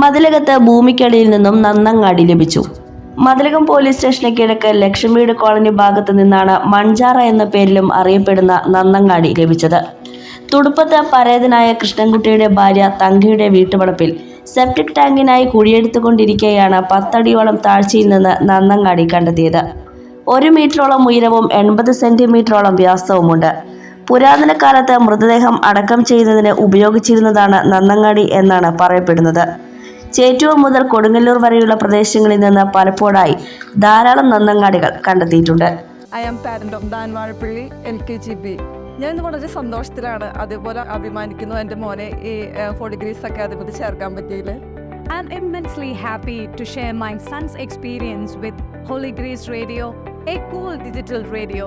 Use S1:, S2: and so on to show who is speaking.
S1: മതിലകത്ത് ഭൂമിക്കടിയിൽ നിന്നും നന്നങ്ങാടി ലഭിച്ചു. മതിലകം പോലീസ് സ്റ്റേഷന് കിഴക്ക് ലക്ഷ്മിയുടെ കോളനി ഭാഗത്ത് നിന്നാണ് മൺചാറ എന്ന പേരിലും അറിയപ്പെടുന്ന നന്നങ്ങാടി ലഭിച്ചത്. തുടുപ്പത്ത് പരേതനായ കൃഷ്ണൻകുട്ടിയുടെ ഭാര്യ തങ്കയുടെ വീട്ടുവളപ്പിൽ സെപ്റ്റിക് ടാങ്കിനായി കുഴിയെടുത്തുകൊണ്ടിരിക്കെയാണ് പത്തടിയോളം താഴ്ചയിൽ നിന്ന് നന്നങ്ങാടി കണ്ടെത്തിയത്. ഒരു മീറ്ററോളം ഉയരവും എൺപത് സെന്റിമീറ്ററോളം വ്യാസവുമുണ്ട്. പുരാതന കാലത്ത് മൃതദേഹം അടക്കം ചെയ്യുന്നതിന് ഉപയോഗിച്ചിരുന്നതാണ് നന്നങ്ങാടി എന്നാണ് പറയപ്പെടുന്നത്. ചേറ്റുവ മുതൽ കൊടുങ്ങല്ലൂർ വരെയുള്ള പ്രദേശങ്ങളിൽ നിന്ന് പലപ്പോഴായി ധാരാളം നന്നങ്ങാടികൾ കണ്ടെത്തിയിട്ടുണ്ട്.
S2: ഐ ആം പാരന്റ് ഓഫ് ദാൻവാഴപ്പള്ളി എൽ കെ ജി ബി ഞാൻ ഇന്ന് വളരെ സന്തോഷത്തിലാണ് അതേപോലെ അഭിമാനിക്കുന്നു എന്റെ മോനെ ഈ ഫോർ ഡിഗ്രീസ് അക്കാദമിയിൽ ചേർക്കാൻ പറ്റിയത്
S3: I am immensely happy to share my son's experience with holy grace radio a cool digital radio.